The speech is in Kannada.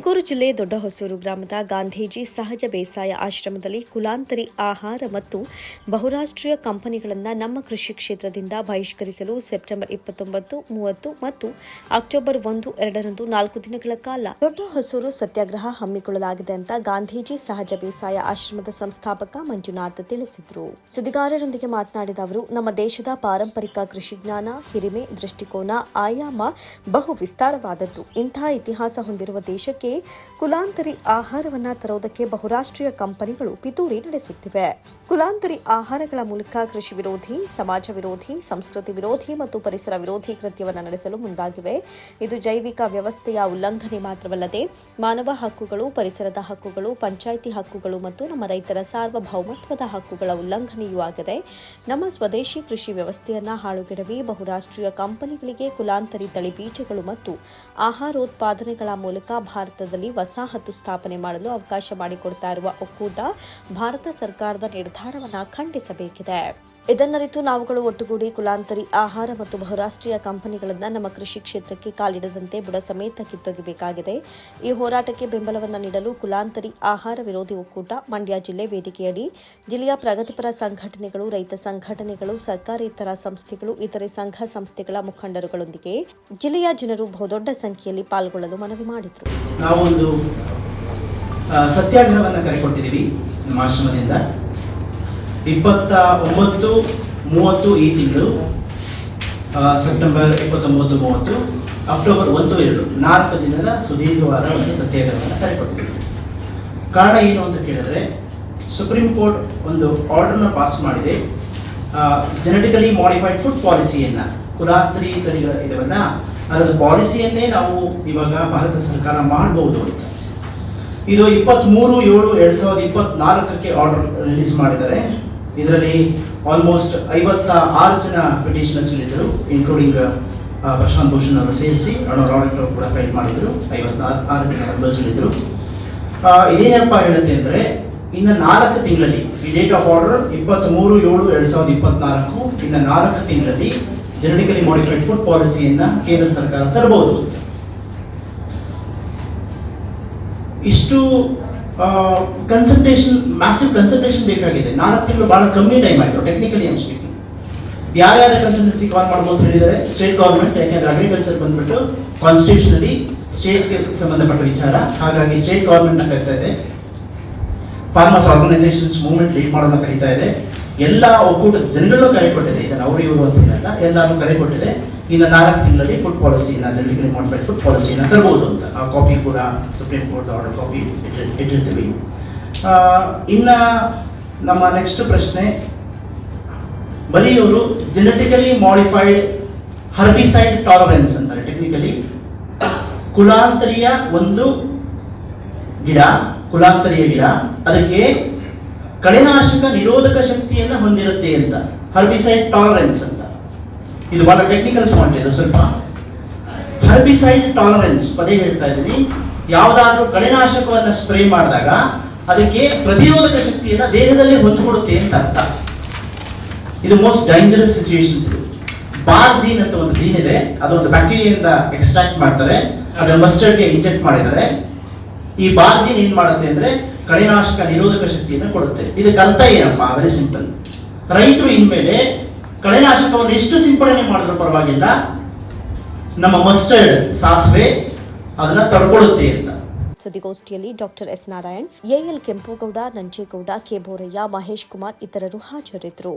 ತುಮಕೂರು ಜಿಲ್ಲೆ ದೊಡ್ಡಹೊಸೂರು ಗ್ರಾಮದ ಗಾಂಧೀಜಿ ಸಹಜ ಬೇಸಾಯ ಆಶ್ರಮದಲ್ಲಿ ಕುಲಾಂತರಿ ಆಹಾರ ಮತ್ತು ಬಹುರಾಷ್ಟ್ರೀಯ ಕಂಪನಿಗಳನ್ನು ನಮ್ಮ ಕೃಷಿ ಕ್ಷೇತ್ರದಿಂದ ಬಹಿಷ್ಕರಿಸಲು ಸೆಪ್ಟೆಂಬರ್ ಇಪ್ಪತ್ತೊಂಬತ್ತು, ಮೂವತ್ತು ಮತ್ತು ಅಕ್ಟೋಬರ್ ಒಂದು, ಎರಡರಂದು ನಾಲ್ಕು ದಿನಗಳ ಕಾಲ ದೊಡ್ಡ ಹೊಸೂರು ಸತ್ಯಾಗ್ರಹ ಹಮ್ಮಿಕೊಳ್ಳಲಾಗಿದೆ ಅಂತ ಗಾಂಧೀಜಿ ಸಹಜ ಬೇಸಾಯ ಆಶ್ರಮದ ಸಂಸ್ಥಾಪಕ ಮಂಜುನಾಥ್ ತಿಳಿಸಿದರು. ಸುದ್ದಿಗಾರರೊಂದಿಗೆ ಮಾತನಾಡಿದ ಅವರು, ನಮ್ಮ ದೇಶದ ಪಾರಂಪರಿಕ ಕೃಷಿ ಜ್ಞಾನ, ಹಿರಿಮೆ, ದೃಷ್ಟಿಕೋನ, ಆಯಾಮ ಬಹು ವಿಸ್ತಾರವಾದದ್ದು. ಇಂತಹ ಇತಿಹಾಸ ಹೊಂದಿರುವ ದೇಶಕ್ಕೆ ಕುಲಾಂತರಿ ಆಹಾರವನ್ನ ತರುವುದಕ್ಕೆ ಬಹುರಾಷ್ಟ್ರೀಯ ಕಂಪನಿಗಳು ಪಿತೂರಿ ನಡೆಸುತ್ತಿವೆ. ಕುಲಾಂತರಿ ಆಹಾರಗಳ ಮೂಲಕ ಕೃಷಿ ವಿರೋಧಿ, ಸಮಾಜ ವಿರೋಧಿ, ಸಂಸ್ಕೃತಿ ವಿರೋಧಿ ಮತ್ತು ಪರಿಸರ ವಿರೋಧಿ ಕೃತ್ಯವನ್ನು ನಡೆಸಲು ಮುಂದಾಗಿವೆ. ಇದು ಜೈವಿಕ ವ್ಯವಸ್ಥೆಯ ಉಲ್ಲಂಘನೆ ಮಾತ್ರವಲ್ಲದೆ ಮಾನವ ಹಕ್ಕುಗಳು, ಪರಿಸರದ ಹಕ್ಕುಗಳು, ಪಂಚಾಯಿತಿ ಹಕ್ಕುಗಳು ಮತ್ತು ನಮ್ಮ ರೈತರ ಸಾರ್ವಭೌಮತ್ವದ ಹಕ್ಕುಗಳ ಉಲ್ಲಂಘನೆಯೂ ಆಗಿದೆ. ನಮ್ಮ ಸ್ವದೇಶಿ ಕೃಷಿ ವ್ಯವಸ್ಥೆಯನ್ನ ಹಾಳುಗೆಡವಿ ಬಹುರಾಷ್ಟ್ರೀಯ ಕಂಪನಿಗಳಿಗೆ ಕುಲಾಂತರಿ ತಳಿ ಬೀಜಗಳು ಮತ್ತು ಆಹಾರೋತ್ಪಾದನೆಗಳ ಮೂಲಕ ಭಾರತದಲ್ಲಿ ವಸಾಹತು ಸ್ಥಾಪನೆ ಮಾಡಲು ಅವಕಾಶ ಮಾಡಿಕೊಡ್ತಾ ಇರುವ ಒಕ್ಕೂಟ ಭಾರತ ಸರ್ಕಾರದ ನಿರ್ಧಾರವನ್ನು ಖಂಡಿಸಬೇಕಿದೆ. ಇದನ್ನರಿತು ನಾವುಗಳು ಒಟ್ಟುಗೂಡಿ ಕುಲಾಂತರಿ ಆಹಾರ ಮತ್ತು ಬಹುರಾಷ್ಟ್ರೀಯ ಕಂಪನಿಗಳನ್ನು ನಮ್ಮ ಕೃಷಿ ಕ್ಷೇತ್ರಕ್ಕೆ ಕಾಲಿಡದಂತೆ ಬುಡ ಸಮೇತ ಕಿತ್ತೊಗಿಬೇಕಾಗಿದೆ ಈ ಹೋರಾಟಕ್ಕೆ ಬೆಂಬಲವನ್ನು ನೀಡಲು ಕುಲಾಂತರಿ ಆಹಾರ ವಿರೋಧಿ ಒಕ್ಕೂಟ, ಮಂಡ್ಯ ಜಿಲ್ಲೆ ವೇದಿಕೆಯಡಿ ಜಿಲ್ಲೆಯ ಪ್ರಗತಿಪರ ಸಂಘಟನೆಗಳು, ರೈತ ಸಂಘಟನೆಗಳು, ಸರ್ಕಾರೇತರ ಸಂಸ್ಥೆಗಳು, ಇತರೆ ಸಂಘ ಸಂಸ್ಥೆಗಳ ಮುಖಂಡರುಗಳೊಂದಿಗೆ ಜಿಲ್ಲೆಯ ಜನರು ಬಹುದೊಡ್ಡ ಸಂಖ್ಯೆಯಲ್ಲಿ ಪಾಲ್ಗೊಳ್ಳಲು ಮನವಿ ಮಾಡಿದರು. ನಾವೊಂದು ಸತ್ಯಾಗ್ರಹವನ್ನು ಕರೆಕೊಟ್ಟಿದ್ದೀವಿ ನಮ್ಮ ಆಶ್ರಮದಿಂದ. ಇಪ್ಪತ್ತ ಒಂಬತ್ತು ಮೂವತ್ತು ಈ ತಿಂಗಳು ಸೆಪ್ಟೆಂಬರ್ ಇಪ್ಪತ್ತೊಂಬತ್ತು, ಮೂವತ್ತು, ಅಕ್ಟೋಬರ್ ಒಂದು, ಎರಡು, ನಾಲ್ಕು ದಿನದ ಸುದೀರ್ಘವಾದ ಒಂದು ಸತ್ಯಾಗ್ರಹವನ್ನು ಕರೆಕೊಟ್ಟಿದ್ದೀವಿ ಕಾರಣ ಏನು ಅಂತ ಕೇಳಿದ್ರೆ ಸುಪ್ರೀಂ ಕೋರ್ಟ್ ಒಂದು ಆರ್ಡರ್ನ ಪಾಸ್ ಮಾಡಿದೆ. ಜೆನೆಟಿಕಲಿ ಮಾಡಿಫೈಡ್ ಫುಡ್ ಪಾಲಿಸಿಯನ್ನು ಕುಲಾತ್ರಿ ತಳಿಗಳ ಇದವನ್ನ, ಅದರ ಪಾಲಿಸಿಯನ್ನೇ ನಾವು ಇವಾಗ ಭಾರತ ಸರ್ಕಾರ ಮಾಡಬಹುದು ಅಂತ. ಇದು ಇಪ್ಪತ್ತ್ಮೂರು, ಏಳು, ಎರಡು ಸಾವಿರದ ಇಪ್ಪತ್ನಾಲ್ಕಕ್ಕೆ ಆರ್ಡರ್ ರಿಲೀಸ್ ಮಾಡಿದ್ದಾರೆ. ಇದರಲ್ಲಿ ಆಲ್ಮೋಸ್ಟ್ ಐವತ್ತ ಆರು ಜನ ಪಿಟಿಷನರ್ಸ್ ಇದ್ದರು ಇನ್ಕ್ಲೂಡಿಂಗ್ ಪ್ರಶಾಂತ್ ಭೂಷಣ್ ಅವರು ಸೇರಿಸಿ ಅಣ್ಣವ್ರ ಆಡಿಟರ್ ಕೂಡ ಫೈಲ್ ಮಾಡಿದ್ರು. ಐವತ್ತ ಆರು ಜನ ಮೆಂಬರ್ಸ್ ಇದ್ದರು ಇದೇನಪ್ಪ ಹೇಳುತ್ತೆ ಅಂದರೆ, ಇನ್ನು ನಾಲ್ಕು ತಿಂಗಳಲ್ಲಿ, ಈ ಡೇಟ್ ಆಫ್ ಆರ್ಡರ್ ಇಪ್ಪತ್ತ್ಮೂರು ಏಳು, ಎರಡು ಸಾವಿರದ ಇಪ್ಪತ್ನಾಲ್ಕು, ಇನ್ನು ನಾಲ್ಕು ತಿಂಗಳಲ್ಲಿ ಜೆನೆಟಿಕಲಿ ಮಾಡಿಫೈಡ್ ಫುಡ್ ಪಾಲಿಸಿಯನ್ನು ಕೇಂದ್ರ ಸರ್ಕಾರ ತರಬಹುದು ಇಷ್ಟು ಕನ್ಸಲ್ಟೇಷನ್ ಮ್ಯಾಸಿವ್ ಕನ್ಸಲ್ಟೇಷನ್ ಬೇಕಾಗಿದೆ. ನಾಲ್ಕು ತಿಂಗಳು ಬಹಳ ಕಮ್ಮಿ ಟೈಮ್ ಆಯಿತು ಟೆಕ್ನಿಕಲಿ ಐಮ್ ಸ್ಪೀಕಿಂಗ್ ಯಾರ್ಯಾರ ಕನ್ಸಲ್ಟೆನ್ಸಿ ಕಾಲ್ ಮಾಡ್ಬೋದು ಅಂತ ಹೇಳಿದರೆ ಸ್ಟೇಟ್ ಗೌರ್ಮೆಂಟ್ ಯಾಕೆಂದ್ರೆ ಅಗ್ರಿಕಲ್ಚರ್ ಬಂದ್ಬಿಟ್ಟು ಕಾನ್ಸ್ಟಿಟ್ಯೂಷನಲಿ ಸ್ಟೇಟ್ಸ್ಗೆ ಸಂಬಂಧಪಟ್ಟ ವಿಚಾರ. ಹಾಗಾಗಿ ಸ್ಟೇಟ್ ಗೌರ್ಮೆಂಟ್ನ ಕರೀತಾ ಇದೆ. ಫಾರ್ಮರ್ಸ್ ಆರ್ಗನೈಸೇಷನ್ಸ್ ಮೂವ್ಮೆಂಟ್ ಲೀಡ್ ಮಾಡೋದನ್ನ ಕರೀತಾ ಇದೆ. ಎಲ್ಲ ಒಕ್ಕೂಟದ ಜನರಲ್ಲೂ ಕರೆ ಕೊಟ್ಟಿದೆ. ಇದನ್ನು ಅವರು ಇವರು ಅಂತ ಹೇಳಲ್ಲ ಎಲ್ಲರೂ ಕರೆ ಕೊಟ್ಟಿದೆ. ಇನ್ನು ನಾಲ್ಕು ತಿಂಗಳಲ್ಲಿ ಫುಡ್ ಪಾಲಿಸಿನ ಜನರಿಗೆ ಮಾಡಿಬಿಟ್ಟು ಫುಡ್ ಪಾಲಿಸಿನ ತರ್ಬೋದು ಅಂತ. ಆ ಕಾಪಿ ಕೂಡ ಸುಪ್ರೀಂ ಕೋರ್ಟ್ ಆರ್ಡರ್ ಕಾಪಿ ಇಟ್ಟಿರ್ತೀವಿ. ಇನ್ನು ನಮ್ಮ ನೆಕ್ಸ್ಟ್ ಪ್ರಶ್ನೆ ಬರೀ ಇವರು ಜೆನೆಟಿಕಲಿ ಮಾಡಿಫೈಡ್ ಹರ್ಬಿಸೈಡ್ ಟಾಲರೆನ್ಸ್ ಅಂತಾರೆ. ಟೆಕ್ನಿಕಲಿ ಕುಲಾಂತರಿಯ ಒಂದು ಗಿಡ, ಕುಲಾಂತರಿಯ ಗಿಡ, ಅದಕ್ಕೆ ಕಳೆನಾಶಕ ನಿರೋಧಕ ಶಕ್ತಿಯನ್ನು ಹೊಂದಿರುತ್ತೆ ಅಂತ. ಹರ್ಬಿಸೈಡ್ ಟಾಲರೆನ್ಸ್ ಅಂತ. ಇದು ಬಹಳ ಟೆಕ್ನಿಕಲ್ ಪಾಯಿಂಟ್ ಇದು ಸ್ವಲ್ಪ ಹರ್ಬಿಸೈಡ್ ಟಾಲರೆನ್ಸ್ ಪದೇ ಹೇಳ್ತಾ ಇದ್ದೀನಿ. ಯಾವುದಾದ್ರೂ ಕಳೆನಾಶಕವನ್ನು ಸ್ಪ್ರೇ ಮಾಡಿದಾಗ ಅದಕ್ಕೆ ಪ್ರತಿರೋಧಕ ಶಕ್ತಿಯನ್ನ ದೇಹದಲ್ಲೇ ಹೊಂದ್ಕೊಡುತ್ತೆ ಅಂತ ಅರ್ಥ. ಇದು ಮೋಸ್ಟ್ ಡೇಂಜರಸ್ ಸಿಚುವೇಶನ್ಸ್ ಇದು. ಬಾರ್ ಜೀನ್ ಅಂತ ಒಂದು ಜೀನ್ ಇದೆ. ಅದೊಂದು ಬ್ಯಾಕ್ಟೀರಿಯಿಂದ ಎಕ್ಸ್ಟ್ರಾಕ್ಟ್ ಮಾಡ್ತಾರೆ. ಅದರ ಮಸ್ಟರ್ಡ್ಗೆ ಇಂಜೆಕ್ಟ್ ಮಾಡಿದ್ದಾರೆ. ಈ ಬಾರ್ ಜೀನ್ ಏನು ಮಾಡುತ್ತೆ ಅಂದ್ರೆ ಕಳೆನಾಶಕ ನಿರೋಧಕ ಶಕ್ತಿಯನ್ನು ಕೊಡುತ್ತೆ. ಇದಕ್ಕೆ ಅಂತ ಏನಪ್ಪ? ವೆರಿ ಸಿಂಪಲ್ ರೈತರು ಇನ್ಮೇಲೆ ಕಳೆನಾಶಕವನ್ನು ಎಷ್ಟು ಸಿಂಪಡಣೆ ಮಾಡಿದ್ರು ಪರವಾಗಿಲ್ಲ. ನಮ್ಮ ಮಸ್ಟರ್ಡ್ ಸಾಸಿವೆ ಅದನ್ನ ತಡ್ಕೊಳ್ಳುತ್ತೆ ಅಂತ. ಸುದ್ದಿಗೋಷ್ಠಿಯಲ್ಲಿ doctor S Narayan, AL Kempegowda, Nanjegowda, K Boraiah, Mahesh Kumar ಇತರರು ಹಾಜರಿದ್ದರು.